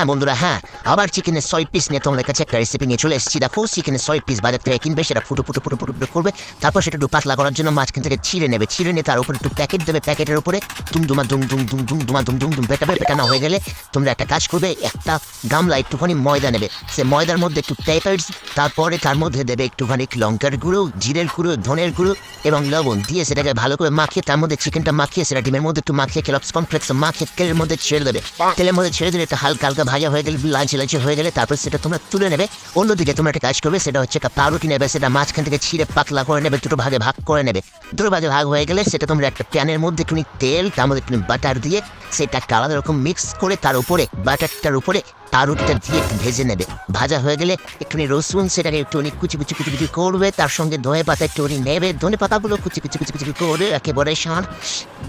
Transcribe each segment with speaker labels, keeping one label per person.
Speaker 1: হ্যাঁ বন্ধুরা হ্যাঁ। আবার চিকেনের ছয় পিস নিয়ে তোমাদের কাছে একটা রেসিপি নিয়ে চলে এসেছি। দেখো চিকেনের ছয় পিস বাজার থেকে কিনবে সেটা ফুটো ফুটো ফুটো ফুটো ফুটো করবে। তারপর সেটা একটু পাতলা করার জন্য মাঝখান থেকে ছিঁড়ে নেবে। ছিঁড়ে নিয়ে তার উপরে একটু প্যাকেট দেবে। প্যাকেটের উপরে দুম দুমা দুম দুম দুম দুম দুমা দুম দুম দুম পেটাবে পেটানো হয়ে গেলে তোমরা একটা কাজ করবে একটা গামলা একটুখানি ময়দা নেবে। সে ময়দার মধ্যে একটু পেপার্স তারপরে তার মধ্যে দেবে একটুখানি লঙ্কার গুঁড়ো জিরের গুঁড়ো ধনের গুঁড়ো এবং লবণ দিয়ে সেটাকে ভালো করে মাখিয়ে তার মধ্যে চিকেনটা মাখিয়ে সেটা ডিমের মধ্যে একটু মাখিয়ে কেলপস কমপ্লেক্স মাখিয়ে তেলের মধ্যে ছেড়ে দেবে। তেলের মধ্যে ছেড়ে দিলে একটা হালকা হালকা ভাজা হয়ে গেলে লাঞ্চ লাঞ্চ হয়ে গেলে তারপর সেটা তোমরা তুলে নেবে। অন্যদিকে তোমরা একটা কাজ করবে, সেটা হচ্ছে একটা পাউরুটি নেবে, সেটা মাঝখান থেকে ছিঁড়ে পাতলা করে নেবে, দুটো ভাগে ভাগ করে নেবে। দুটো ভাগে ভাগ হয়ে গেলে সেটা তোমরা একটা প্যানের মধ্যে একটুখানি তেল, তার মধ্যে একটুখানি বাটার দিয়ে সেটা একটা আলাদা রকম মিক্স করে তার উপরে বাটারটার উপরে পাউরুটিটা দিয়ে একটু ভেজে নেবে। ভাজা হয়ে গেলে একটুখানি রসুন, সেটাকে একটুখানি কুচি কুচি কুচি কুচি করবে। তার সঙ্গে ধনে পাতা একটুখানি নেবে। ধনে পাতাগুলো কুচি কুচি কুচি কুচি করে একেবারে সার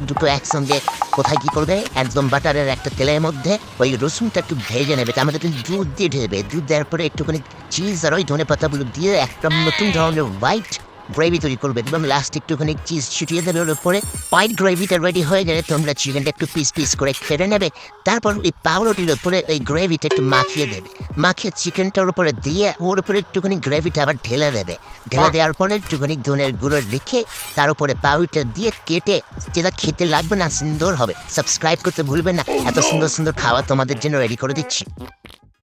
Speaker 1: দুটো একসঙ্গে কোথায় কি করবে? একদম বাটারের একটা তেলের মধ্যে ওই রসুনটা একটু ভেজে নেবে। তার মধ্যে দুধ দিয়ে ঢেবে দুধ দেওয়ার পরে একটুখানি চিজ আর ওই ধনে পাতাগুলো দিয়ে একটা নতুন ধরনের হোয়াইট গ্রেভি তৈরি করবে এবং লাস্ট একটুখানি চিজ ছিটিয়ে দেবে ওর উপরে। হোয়াইট গ্রেভিটা রেডি হয়ে গেলে তোমরা চিকেনটা একটু পিস পিস করে খেয়ে নেবে। তারপর ওই পাউরুটির উপরে ওই গ্রেভিটা একটু মাখিয়ে দেবে। মাখিয়ে চিকেনটার উপরে দিয়ে ওর উপরে একটুখানি গ্রেভিটা আবার ঢেলে দেবে। ঢেলে দেওয়ার পরে একটুখানি ধনের গুঁড়ো রেখে তার উপরে পাউরুটা দিয়ে কেটে যেটা খেতে লাগবে না সুন্দর হবে। সাবস্ক্রাইব করতে ভুলবে না। এত সুন্দর সুন্দর খাবার তোমাদের জন্য রেডি করে দিচ্ছি।